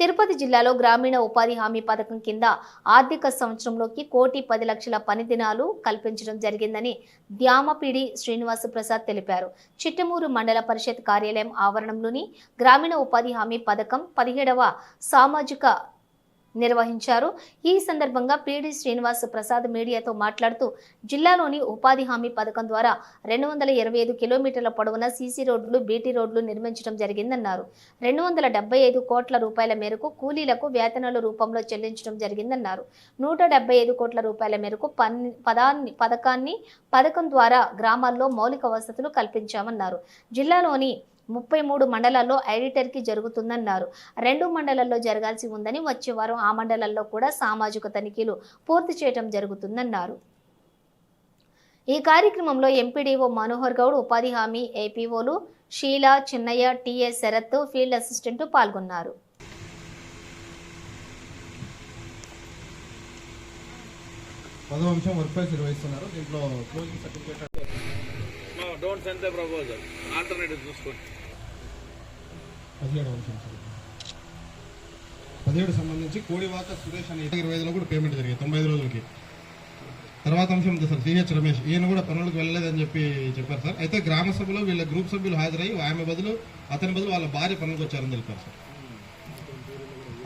తిరుపతి జిల్లాలో గ్రామీణ ఉపాధి హామీ పథకం కింద ఆర్థిక సంవత్సరంలోకి కోటి పది లక్షల పని దినాలు కల్పించడం జరిగిందని ద్యామపిడి శ్రీనివాస ప్రసాద్ తెలిపారు. చిట్టమూరు మండల పరిషత్ కార్యాలయం ఆవరణంలోని గ్రామీణ ఉపాధి హామీ పథకం పదిహేడవ సామాజిక నిర్వహించారు. ఈ సందర్భంగా పీడి శ్రీనివాస్ ప్రసాద్ మీడియాతో మాట్లాడుతూ జిల్లాలోని ఉపాధి హామీ పథకం ద్వారా రెండు వందల ఇరవై ఐదు కిలోమీటర్ల పొడవున సీసీ రోడ్లు బీటీ రోడ్లు నిర్మించడం జరిగిందన్నారు. రెండు వందల డెబ్బై ఐదు కోట్ల రూపాయల మేరకు కూలీలకు వేతనాల రూపంలో చెల్లించడం జరిగిందన్నారు. నూట డెబ్బై ఐదు కోట్ల రూపాయల మేరకు పన్ పదాన్ని పథకాన్ని పథకం ద్వారా గ్రామాల్లో మౌలిక వసతులు కల్పించామన్నారు. జిల్లాలోని ముప్పై మూడు మండలాల్లో ఐడిటర్కి జరుగుతుందన్నారు. రెండు మండలాల్లో జరగాల్సి ఉందని వచ్చే వారం ఆ మండలాల్లో కూడా సామాజిక తనిఖీలు పూర్తి చేయడం జరుగుతుందన్నారు. ఈ కార్యక్రమంలో ఎంపీడీఓ మనోహర్ గౌడ్ ఉపాధి హామీ ఏపీఓలు Sheela Chinnaiah T S Sharath field assistant పాల్గొన్నారు. పదో అంశం వర్క్ ప్రైస్ నిర్వహిస్తున్నారు. దీంట్లో closing certificate No, don't send the proposal. Alternative చూసుకోండి పదిహేడు అంశం పదిహేడు సంబంధించి కోడివాక సురేష్ అనే ఇరవై ఐదులో కూడా పేమెంట్ జరిగింది తొంభై ఐదు రోజులకి. తర్వాత అంశం ఉంది సార్ సిహెచ్ రమేష్ ఈయన కూడా పనులకు వెళ్ళలేదని చెప్పి చెప్పారు సార్. అయితే గ్రామ సభలో వీళ్ళ గ్రూప్ సభ్యులు హాజరై ఆమె బదులు అతని బదులు వాళ్ళ భార్య పనులకు వచ్చారని తెలిపారు సార్.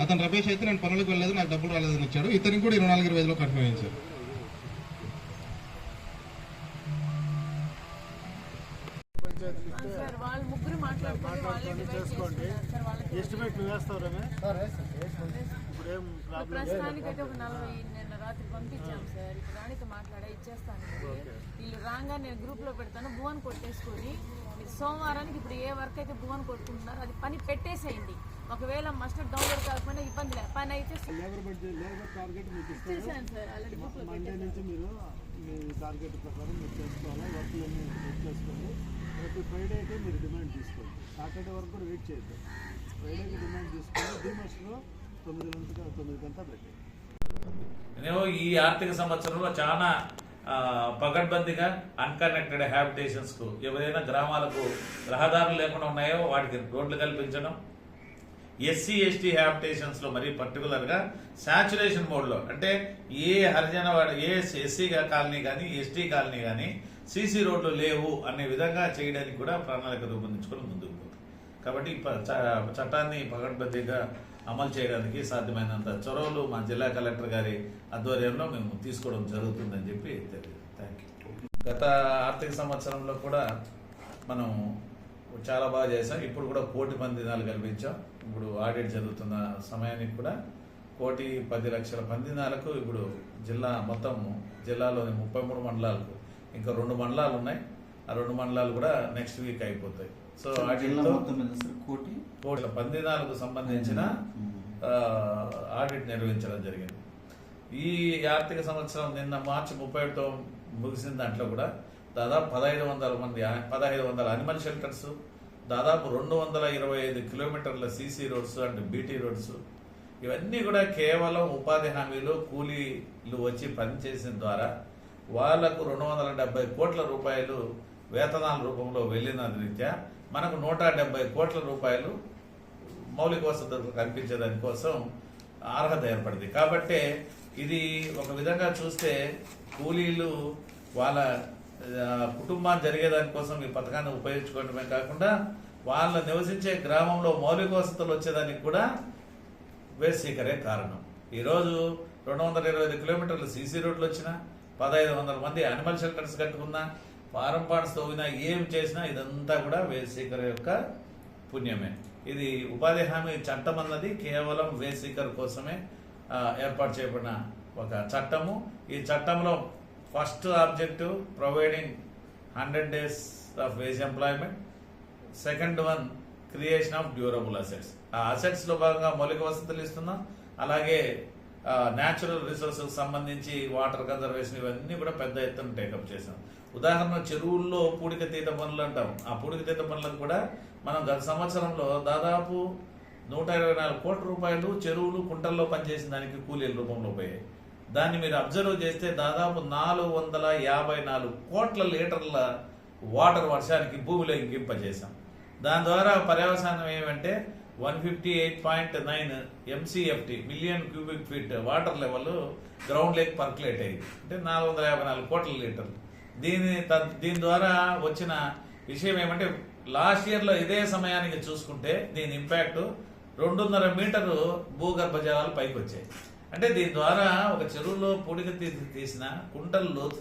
అతను రమేష్ అయితే నేను పనులకు వెళ్ళలేదు నాకు డబ్బులు రాలేదని ఇచ్చాడు. ఇతనికి కూడా ఇరవై నాలుగు ఇరవై ఐదులో కన్ఫర్మ్ అయింది సార్. వాళ్ళు ముగ్గురు మాట్లాడుకొని వాళ్ళే డివైడ్ చేసుకున్నారు సార్ వాళ్ళకి ఎస్టిమేట్ నువ్వు వేస్తావు రమేష్ ఇప్పుడు ఏం ప్రాబ్లం ప్రస్తుతానికి అయితే ఒక నలభై నిన్న రాత్రి పంపించాం సార్. ఇప్పుడు రాణితో మాట్లాడా ఇచ్చేస్తాను వీళ్ళు రాగా నేను గ్రూప్లో పెడతాను భువన్ కొట్టేసుకొని. మీరు సోమవారానికి ఇప్పుడు ఏ వర్క్ అయితే భువన్ కొట్టుకుంటున్నారో అది పని పెట్టేసేయండి. ఒకవేళ మస్టర్ డౌన్లోడ్ కాకపోయినా ఇబ్బంది లేదు. పని అయితే చేశాను సార్ ఆల్రెడీ టార్గెట్ ప్రకారం మీరు చేసుకోవాలి? వర్క్లన్నీ చేసుకోండి ప్రతి అయితే మీరు డిమాండ్ తీసుకోండి. సాటర్డే వరకు కూడా వెయిట్ చేయొద్దు ఫ్రైడేకి డిమాండ్ తీసుకొని డిమాస్లో తొమ్మిది గంటల తొమ్మిది గంటల పెట్టి నేను ఈ ఆర్థిక సంవత్సరంలో చాలా పగడ్బందీగా అన్కనెక్టెడ్ హ్యాబిటేషన్స్కు ఎవరైనా గ్రామాలకు రహదారులు లేకుండా ఉన్నాయో వాటికి రోడ్లు కల్పించడం ఎస్సీ ఎస్టీ హ్యాబిటేషన్స్లో మరి మరీ పర్టికులర్గా సాచురేషన్ అంటే ఏ హరిజన వాడ ఏ ఎస్సీ కాలనీ కానీ ఎస్టీ కాలనీ కానీ సీసీ రోడ్లు లేవు అనే విధంగా చేయడానికి కూడా ప్రణాళిక రూపొందించుకొని ముందుకు పోతుంది. కాబట్టి ప- చ- చట్టాన్ని పగడ్బందీగా అమలు చేయడానికి సాధ్యమైనంత చొరవలు మా జిల్లా కలెక్టర్ గారి ఆధ్వర్యంలో మేము తీసుకోవడం జరుగుతుందని చెప్పి తెలియదు థ్యాంక్ యూ గత ఆర్థిక సంవత్సరంలో కూడా మనం చాలా బాగా చేసాం ఇప్పుడు కూడా కోటి పందినాలు దినాలు కల్పించాం. ఇప్పుడు ఆడిట్ జరుగుతున్న సమయానికి కూడా కోటి పది లక్షల పందినాలకు ఇప్పుడు జిల్లా మొత్తం జిల్లాలోని ముప్పై మూడు మండలాలకు ఇంకా రెండు మండలాలు ఉన్నాయి. ఆ రెండు మండలాలు కూడా నెక్స్ట్ వీక్ అయిపోతాయి. సో సార్ కోటి? కోట్ల పందినాలకు సంబంధించిన ఆడిట్ నిర్వహించడం జరిగింది. ఈ ఆర్థిక సంవత్సరం నిన్న మార్చి ముప్పై ఒకటో ముగిసిన దాంట్లో కూడా దాదాపు పదహైదు వందల మంది పదహైదు వందల అనిమల్ షెల్టర్స్ దాదాపు రెండు వందల ఇరవై ఐదు కిలోమీటర్ల CC roads and BT roads ఇవన్నీ కూడా కేవలం ఉపాధి హామీలు కూలీలు వచ్చి పనిచేసిన ద్వారా వాళ్ళకు రెండు వందల డెబ్బై కోట్ల రూపాయలు వేతనాల రూపంలో వెళ్ళిన రీత్యా మనకు నూట డెబ్బై కోట్ల రూపాయలు మౌలిక వసతులు కల్పించేదాని కోసం అర్హత ఏర్పడింది. కాబట్టి ఇది ఒక విధంగా చూస్తే కూలీలు వాళ్ళ కుటుంబం కుటుంబాన్ని జరిగేదాని కోసం ఈ పథకాన్ని ఉపయోగించుకోవడమే కాకుండా వాళ్ళు నివసించే గ్రామంలో మౌలిక వసతులు వచ్చేదానికి కూడా వేసీకరే కారణం. ఈరోజు రెండు వందల ఇరవై ఐదు కిలోమీటర్లు సీసీ రోడ్లు వచ్చినా పదహైదు వందల మంది అనిమల్ షెల్టర్స్ కట్టుకున్నా ఫారం పాండ్స్ తవ్వినా ఏం చేసినా ఇదంతా కూడా వేసీకర్ యొక్క పుణ్యమే. ఇది ఉపాధి హామీ చట్టం అన్నది కేవలం వేసీకర్ కోసమే ఏర్పాటు చేయబడిన ఒక చట్టము. ఈ చట్టంలో first objective providing hundred days of wage employment second one creation of durable assets ఆ అసెట్స్లో భాగంగా మౌలిక వసతులు ఇస్తున్నాం. అలాగే న్యాచురల్ రిసోర్సెస్ సంబంధించి వాటర్ కన్జర్వేషన్ ఇవన్నీ కూడా పెద్ద ఎత్తున టేకప్ చేసాం ఉదాహరణ చెరువుల్లో పూడిక తీత పనులు అంటాం. ఆ పూడిక తీత పనులకు కూడా మనం గత సంవత్సరంలో దాదాపు నూట ఇరవై నాలుగు కోట్ల రూపాయలు చెరువులు కుంటల్లో పనిచేసిన దానికి కూలీల రూపంలో పోయాయి. దాన్ని మీరు అబ్జర్వ్ చేస్తే దాదాపు నాలుగు వందల యాభై నాలుగు కోట్ల లీటర్ల వాటర్ వర్షానికి భూమిలో ఇంకింపజేశాం. దాని ద్వారా పర్యవసానం ఏమంటే one fifty eight point nine M C F T million cubic feet water level ground lake percolate అయింది. అంటే నాలుగు వందల యాభై నాలుగు కోట్ల లీటర్లు. దీని దీని ద్వారా వచ్చిన విషయం ఏమంటే లాస్ట్ ఇయర్లో ఇదే సమయానికి చూసుకుంటే దీని ఇంపాక్ట్ రెండున్నర మీటరు భూగర్భ జలాలు పైకి వచ్చాయి అంటే దీని ద్వారా ఒక చెరువులో పొడిగ తీసి తీసిన కుంటలు లోతు